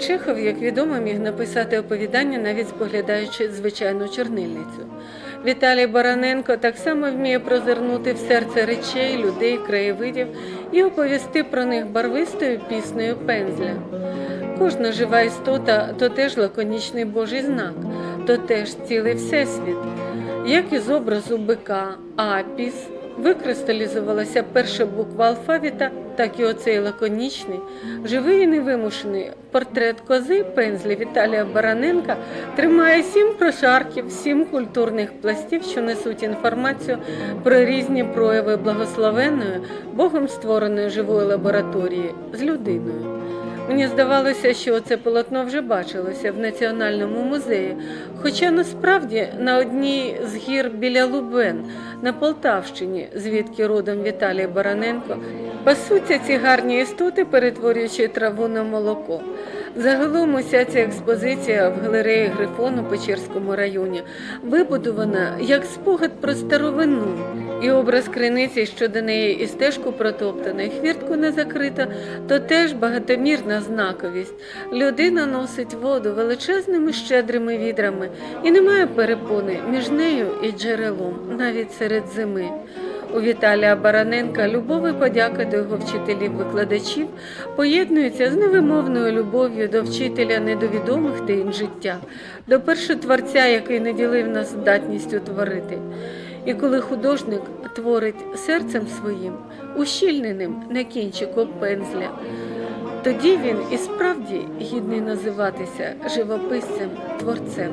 Чехов, як відомо, міг написати оповідання, навіть споглядаючи звичайну чорнильницю. Віталій Бараненко так само вміє прозирнути в серце речей, людей, краєвидів і оповісти про них барвистою піснею пензля. Кожна жива істота то теж лаконічний Божий знак, то теж цілий всесвіт. Як із образу бика Апіс викристалізувалася перша буква алфавіта, так і оцей лаконічний, живий і невимушений портрет кози пензлі Віталія Бараненка тримає сім прошарків, сім культурних пластів, що несуть інформацію про різні прояви благословенної, Богом створеної живої лабораторії з людиною. Мені здавалося, що це полотно вже бачилося в Національному музеї, хоча насправді на одній з гір біля Лубен на Полтавщині, звідки родом Віталій Бараненко, пасуться ці гарні істоти, перетворюючи траву на молоко. Загалом уся ця експозиція в галереї Грифон у Печерському районі вибудована як спогад про старовину, і образ криниці, що до неї і стежку протоптана, і хвіртку не закрита, то теж багатомірна знаковість. Людина носить воду величезними щедрими відрами і немає перепони між нею і джерелом, навіть серед зими. У Віталія Бараненка любов і подяка до його вчителів-викладачів поєднуються з невимовною любов'ю до вчителя недовідомих таїм життя, до першотворця, який не ділив нас здатністю творити. І коли художник творить серцем своїм, ущільненим на кінчику пензля, тоді він і справді гідний називатися живописцем, творцем.